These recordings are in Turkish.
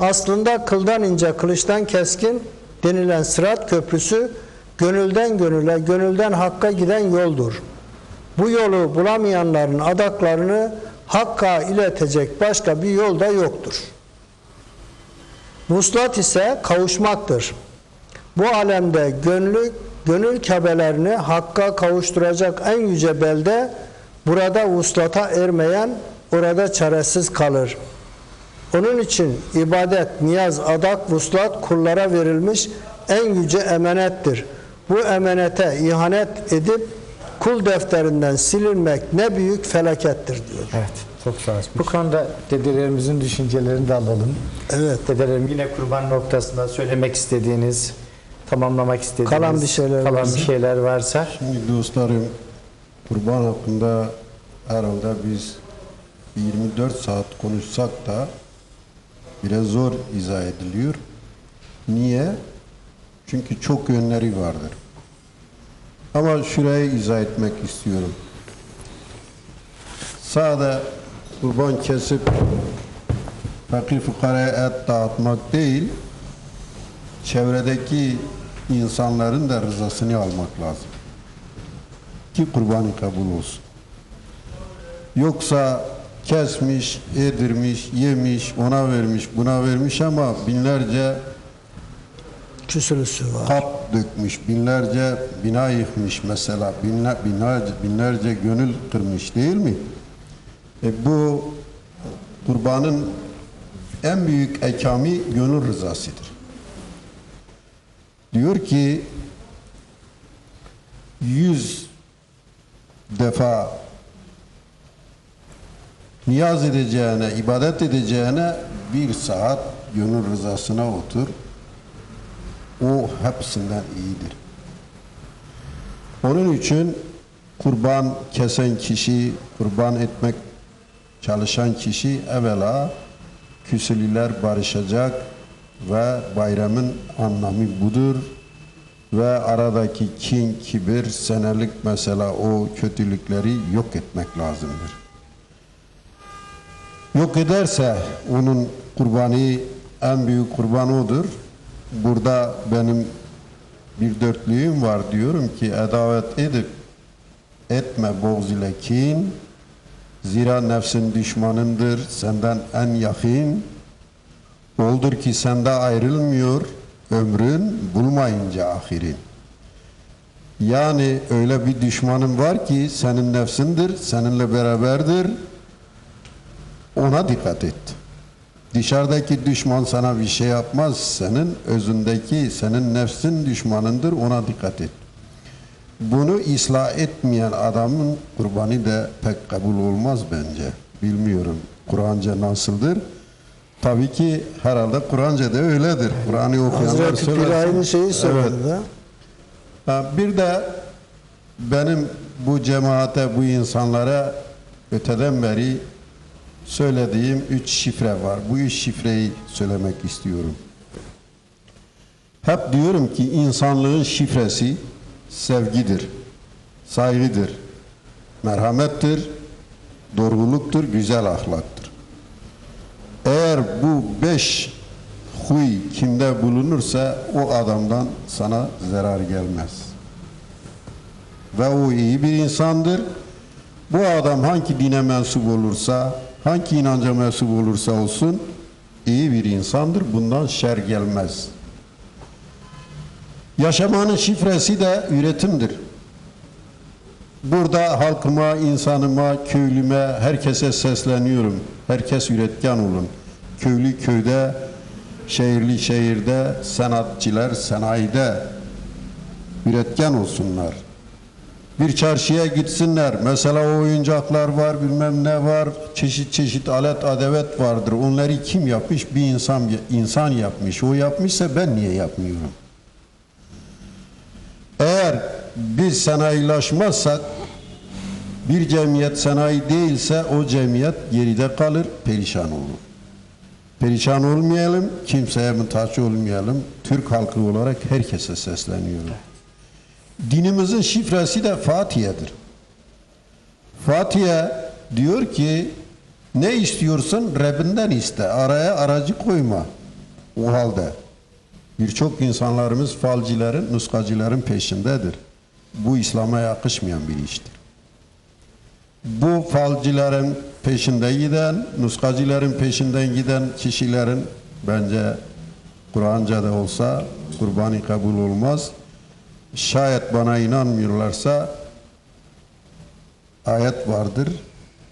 Aslında kıldan ince, kılıçtan keskin denilen sırat köprüsü gönülden gönüle, gönülden hakka giden yoldur. Bu yolu bulamayanların adaklarını hakka iletecek başka bir yol da yoktur. Vuslat ise kavuşmaktır. Bu alemde gönlü, gönül kabelerini hakka kavuşturacak en yüce belde burada vuslata ermeyen orada çaresiz kalır. Onun için ibadet, niyaz, adak, vuslat kullara verilmiş en yüce emanettir. Bu emanete ihanet edip kul defterinden silinmek ne büyük felakettir diyor. Evet, çok sağ olun. Bu konuda dedelerimizin düşüncelerini de alalım. Evet. Dedelerim yine kurban noktasında söylemek istediğiniz, tamamlamak istediğiniz, Kalan bir şeyler kalan varsa. bir şeyler varsa Şimdi dostlarım kurban hakkında herhalde biz 24 saat konuşsak da biraz zor izah ediliyor. Niye? Çünkü çok yönleri vardır. Ama şurayı izah etmek istiyorum. Sade kurban kesip fakir fukaraya et dağıtmak değil, çevredeki insanların da rızasını almak lazım. Ki kurbanı kabul olsun. Yoksa kesmiş, edirmiş, yemiş, ona vermiş, buna vermiş ama binlerce Küsürüsü var. kap dökmüş, binlerce bina yıkmış mesela, binler, binlerce, binlerce gönül kırmış değil mi? E bu kurbanın en büyük ekami gönül rızasıdır. Diyor ki yüz defa niyaz edeceğine, ibadet edeceğine bir saat gönül rızasına otur. O hepsinden iyidir. Onun için kurban kesen kişi, kurban etmek çalışan kişi evvela küsülüler barışacak ve bayramın anlamı budur ve aradaki kin, kibir, senelik mesela o kötülükleri yok etmek lazımdır. Yok ederse onun kurbanı en büyük kurban odur. Burada benim bir dörtlüğüm var diyorum ki edavet edip etme boğz ile kin. Zira nefsin düşmanındır senden en yakın. Oldur ki sende ayrılmıyor ömrün bulmayınca ahirin. Yani öyle bir düşmanın var ki senin nefsindir seninle beraberdir ona dikkat et. Dışarıdaki düşman sana bir şey yapmaz. Senin özündeki, senin nefsin düşmanındır. Ona dikkat et. Bunu ıslah etmeyen adamın kurbanı da pek kabul olmaz bence. Bilmiyorum Kur'anca nasıldır. Tabii ki herhalde Kur'anca da öyledir. Kur'an'ı okuyanlar Hazreti Pir şeyi Evet. söyledi. Ha, Bir de benim bu cemaate, bu insanlara öteden beri söylediğim üç şifre var. Bu üç şifreyi söylemek istiyorum. Hep diyorum ki insanlığın şifresi sevgidir, saygıdır, merhamettir, doğruluktur, güzel ahlaktır. Eğer bu beş huy kimde bulunursa o adamdan sana zarar gelmez. Ve o iyi bir insandır. Bu adam hangi dine mensup olursa, hangi inanca mensup olursa olsun iyi bir insandır. Bundan şer gelmez. Yaşamanın şifresi de üretimdir. Burada halkıma, insanıma, köylüme, herkese sesleniyorum. Herkes üretken olun. Köylü köyde, şehirli şehirde, sanatçılar sanayide üretken olsunlar. Bir çarşıya gitsinler. Mesela oyuncaklar var, bilmem ne var, çeşit çeşit alet adevet vardır. Onları kim yapmış? Bir insan insan yapmış. O yapmışsa ben niye yapmıyorum? Eğer biz sanayilaşmazsak bir cemiyet sanayi değilse o cemiyet geride kalır, perişan olur. Perişan olmayalım, kimseye muhtaç olmayalım. Türk halkı olarak herkese sesleniyorum. Dinimizin şifresi de Fatiha'dır. Fatiha diyor ki ne istiyorsun Rabbinden iste. Araya aracı koyma. O halde birçok insanlarımız falcilerin, nuskacıların peşindedir. Bu İslam'a yakışmayan bir iştir. Bu falcilerin peşinde giden, nuskacıların peşinden giden kişilerin bence Kur'anca da olsa kurbanı kabul olmaz. Şayet bana inanmıyorlarsa ayet vardır.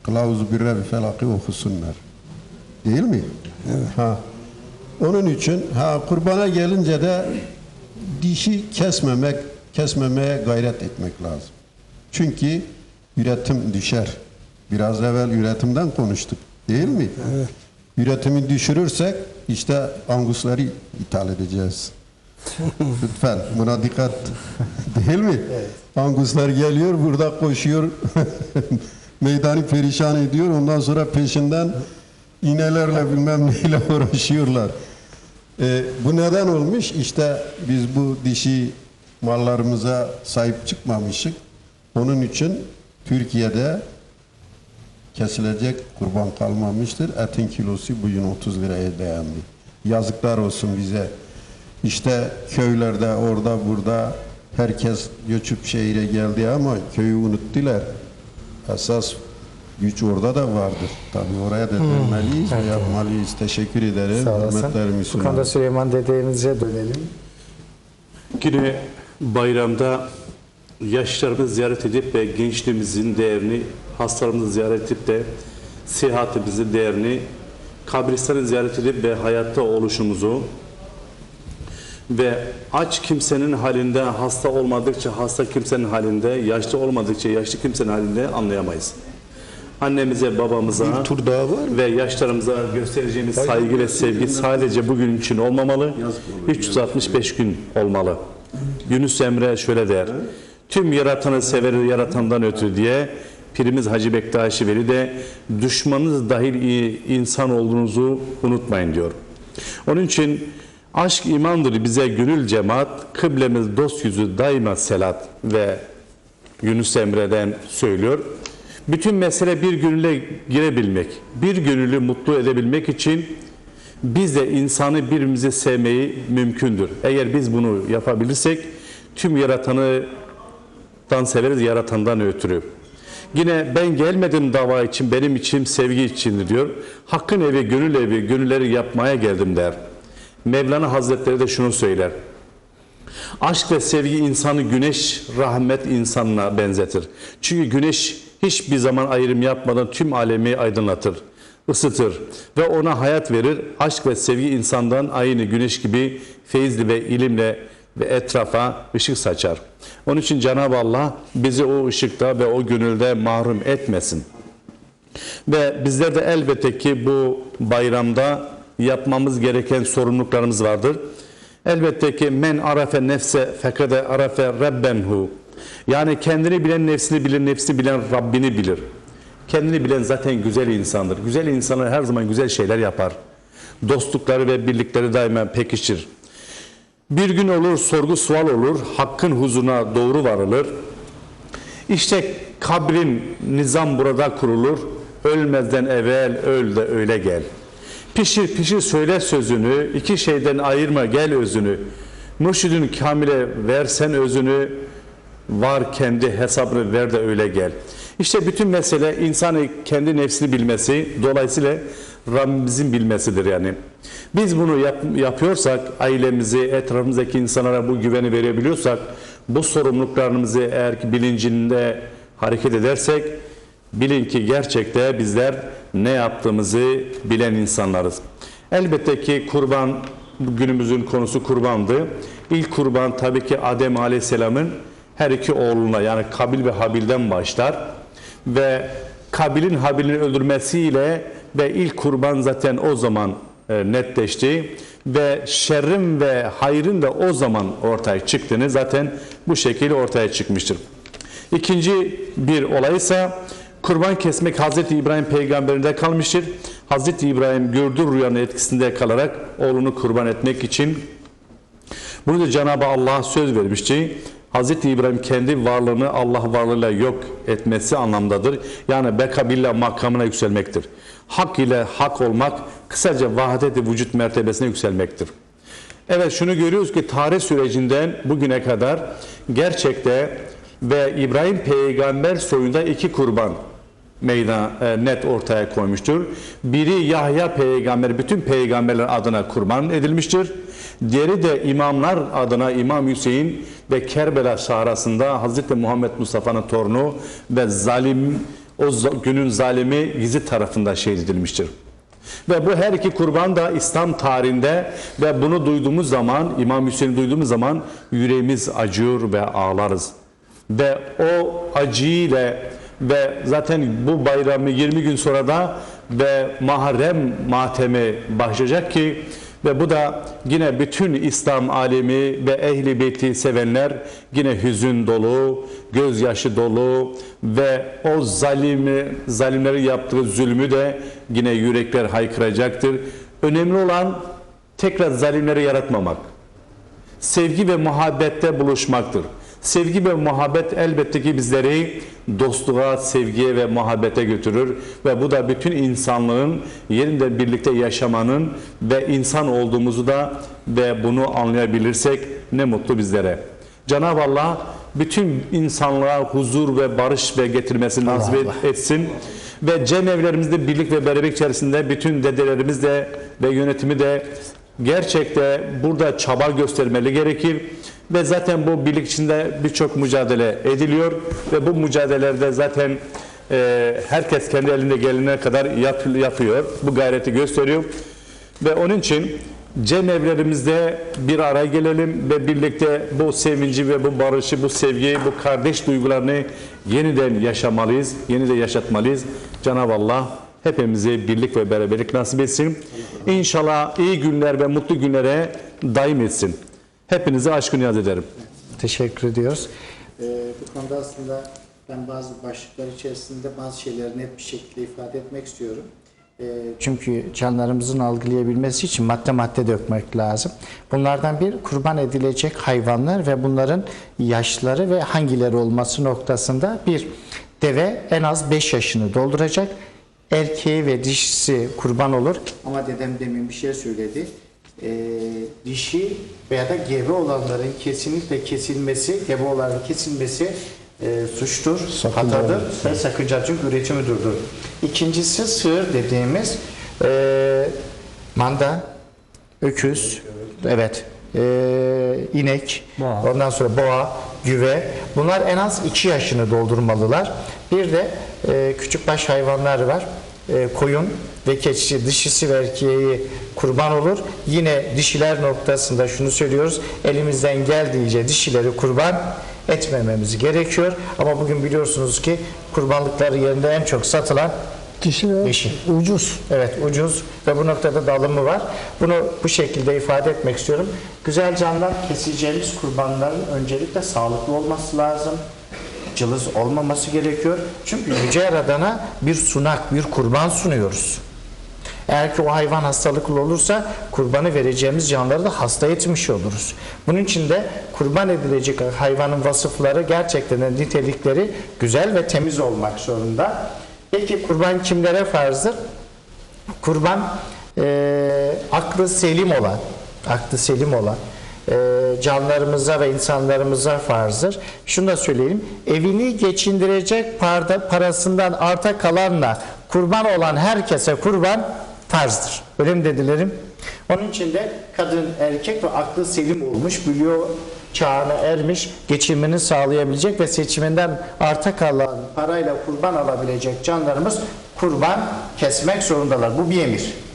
Kılavuzu bir Rabbi felakı okusunlar. Değil mi? Ha. Onun için ha kurbana gelince de dişi kesmemek, kesmemeye gayret etmek lazım. Çünkü üretim düşer. Biraz evvel üretimden konuştuk. Değil mi? Evet. Üretimi düşürürsek işte angusları ithal edeceğiz. Lütfen buna dikkat. Değil mi? Anguslar geliyor burada koşuyor. Meydanı perişan ediyor. Ondan sonra peşinden iğnelerle bilmem neyle uğraşıyorlar. Ee, bu neden olmuş? İşte biz bu dişi mallarımıza sahip çıkmamışık. Onun için Türkiye'de kesilecek kurban kalmamıştır. Etin kilosu bugün 30 liraya dayandı. Yazıklar olsun bize. İşte köylerde orada burada herkes göçüp şehire geldi ama köyü unuttular. Esas güç orada da vardır. Tabii oraya da dönmeliyiz ve yapmalıyız. Teşekkür ederim. Sağ olasın. Bu konuda Süleyman dedemize dönelim. Yine bayramda yaşlarımızı ziyaret edip ve gençliğimizin değerini, hastalarımızı ziyaret edip de sihatimizin değerini, kabristanı ziyaret edip ve hayatta oluşumuzu ve aç kimsenin halinde, hasta olmadıkça hasta kimsenin halinde, yaşlı olmadıkça yaşlı kimsenin halinde anlayamayız. Annemize, babamıza tur daha var ve yaşlarımıza göstereceğimiz saygı ve sevgi sadece bugün için olmamalı. 365 gün olmalı. Yunus Emre şöyle der. Tüm yaratanı sever yaratandan ötürü diye Pirimiz Hacı Bektaşi Veli de düşmanınız dahil iyi insan olduğunuzu unutmayın diyor. Onun için aşk imandır bize gönül cemaat, kıblemiz dost yüzü daima selat ve Yunus Emre'den söylüyor. Bütün mesele bir gönüle girebilmek, bir gönüllü mutlu edebilmek için biz de insanı birbirimizi sevmeyi mümkündür. Eğer biz bunu yapabilirsek tüm yaratanıdan severiz, yaratandan ötürü. Yine ben gelmedim dava için, benim için sevgi içindir diyor. Hakkın evi, gönül evi, gönülleri yapmaya geldim der. Mevlana Hazretleri de şunu söyler. Aşk ve sevgi insanı güneş, rahmet insanına benzetir. Çünkü güneş hiçbir zaman ayrım yapmadan tüm alemi aydınlatır, ısıtır ve ona hayat verir. Aşk ve sevgi insandan aynı güneş gibi feyizli ve ilimle ve etrafa ışık saçar. Onun için Cenab-ı Allah bizi o ışıkta ve o gönülde mahrum etmesin. Ve bizler de elbette ki bu bayramda yapmamız gereken sorumluluklarımız vardır. Elbette ki men arafe nefse fekade arafe rabbenhu. Yani kendini bilen nefsini bilir, nefsi bilen Rabbini bilir. Kendini bilen zaten güzel insandır. Güzel insanlar her zaman güzel şeyler yapar. Dostlukları ve birlikleri daima pekişir. Bir gün olur sorgu sual olur, hakkın huzuruna doğru varılır. İşte kabrin nizam burada kurulur. Ölmezden evvel öl de öyle gel. Pişir pişir söyle sözünü, iki şeyden ayırma gel özünü. Mürşidün kamile versen özünü, var kendi hesabını ver de öyle gel. İşte bütün mesele insanı kendi nefsini bilmesi, dolayısıyla Rabbimizin bilmesidir yani. Biz bunu yap, yapıyorsak, ailemizi, etrafımızdaki insanlara bu güveni verebiliyorsak, bu sorumluluklarımızı eğer ki bilincinde hareket edersek, bilin ki gerçekte bizler ne yaptığımızı bilen insanlarız. Elbette ki kurban, günümüzün konusu kurbandı. İlk kurban tabii ki Adem Aleyhisselam'ın her iki oğluna yani Kabil ve Habil'den başlar ve Kabil'in Habil'in öldürmesiyle ve ilk kurban zaten o zaman e, netleşti ve şerrin ve hayrın da o zaman ortaya çıktığını zaten bu şekilde ortaya çıkmıştır. İkinci bir olay ise kurban kesmek Hazreti İbrahim peygamberinde kalmıştır. Hazreti İbrahim gördüğü rüyanın etkisinde kalarak oğlunu kurban etmek için bunu da Cenab-ı Allah söz vermişti. Hz. İbrahim kendi varlığını Allah varlığıyla yok etmesi anlamdadır. Yani beka billah makamına yükselmektir. Hak ile hak olmak kısaca vahdet-i vücut mertebesine yükselmektir. Evet şunu görüyoruz ki tarih sürecinden bugüne kadar gerçekte ve İbrahim peygamber soyunda iki kurban meydan e, net ortaya koymuştur. Biri Yahya peygamber bütün peygamberler adına kurban edilmiştir. Diğeri de imamlar adına İmam Hüseyin ve Kerbela sahrasında Hazreti Muhammed Mustafa'nın torunu ve zalim o günün zalimi Yezid tarafından şehit edilmiştir. Ve bu her iki kurban da İslam tarihinde ve bunu duyduğumuz zaman, İmam Hüseyin'i duyduğumuz zaman yüreğimiz acıyor ve ağlarız. Ve o acıyla ve zaten bu bayramı 20 gün sonra da ve Muharrem matemi başlayacak ki ve bu da yine bütün İslam alemi ve ehli beyti sevenler yine hüzün dolu, gözyaşı dolu ve o zalimi, zalimleri yaptığı zulmü de yine yürekler haykıracaktır. Önemli olan tekrar zalimleri yaratmamak. Sevgi ve muhabbette buluşmaktır. Sevgi ve muhabbet elbette ki bizleri dostluğa, sevgiye ve muhabbete götürür ve bu da bütün insanlığın yerinde birlikte yaşamanın ve insan olduğumuzu da ve bunu anlayabilirsek ne mutlu bizlere. Cenab-ı Allah bütün insanlığa huzur ve barış ve getirmesini nasip et- etsin ve cemevlerimizde birlik ve beraber içerisinde bütün dedelerimiz de ve yönetimi de gerçekte burada çaba göstermeli gerekir ve zaten bu birlik içinde birçok mücadele ediliyor ve bu mücadelelerde zaten e, herkes kendi elinde gelene kadar yap- yapıyor. Bu gayreti gösteriyor ve onun için cemevlerimizde bir araya gelelim ve birlikte bu sevinci ve bu barışı, bu sevgiyi, bu kardeş duygularını yeniden yaşamalıyız, yeniden yaşatmalıyız. Cenab-ı Allah hepimize birlik ve beraberlik nasip etsin. İnşallah iyi günler ve mutlu günlere daim etsin. Hepinize aşkı niyaz ederim. Teşekkür ediyoruz. Ee, bu konuda aslında ben bazı başlıklar içerisinde bazı şeyleri net bir şekilde ifade etmek istiyorum. Ee, Çünkü canlarımızın algılayabilmesi için madde madde dökmek lazım. Bunlardan bir kurban edilecek hayvanlar ve bunların yaşları ve hangileri olması noktasında bir deve en az 5 yaşını dolduracak. Erkeği ve dişisi kurban olur. ama dedem demin bir şey söyledi. Ee, dişi veya da gebe olanların kesinlikle kesilmesi, gebe olanların kesilmesi e, suçtur, hatadır ve sakınca çünkü üretimi durdur. İkincisi sığır dediğimiz e, manda, öküz, evet, e, inek, ondan sonra boğa, güve. Bunlar en az 2 yaşını doldurmalılar. Bir de e, küçük baş hayvanlar var. E, koyun ve keçi dişisi ve erkeği kurban olur. Yine dişiler noktasında şunu söylüyoruz. Elimizden geldiğince dişileri kurban etmememiz gerekiyor. Ama bugün biliyorsunuz ki kurbanlıkları yerinde en çok satılan Dişi ve Dişi. ucuz. Evet ucuz ve bu noktada dağılımı var. Bunu bu şekilde ifade etmek istiyorum. Güzel canlar keseceğimiz kurbanların öncelikle sağlıklı olması lazım. Cılız olmaması gerekiyor. Çünkü Yüce Yaradan'a bir sunak, bir kurban sunuyoruz. Eğer ki o hayvan hastalıklı olursa kurbanı vereceğimiz canları da hasta etmiş oluruz. Bunun için de kurban edilecek hayvanın vasıfları gerçekten de nitelikleri güzel ve temiz olmak zorunda. Peki kurban kimlere farzdır? Kurban e, aklı selim olan, aklı selim olan canlarımıza ve insanlarımıza farzdır. Şunu da söyleyelim. Evini geçindirecek parasından arta kalanla kurban olan herkese kurban farzdır. Öyle mi dedilerim? Onun için de kadın, erkek ve aklı selim olmuş, biliyor çağına ermiş, geçimini sağlayabilecek ve seçiminden arta kalan parayla kurban alabilecek canlarımız kurban kesmek zorundalar. Bu bir emir.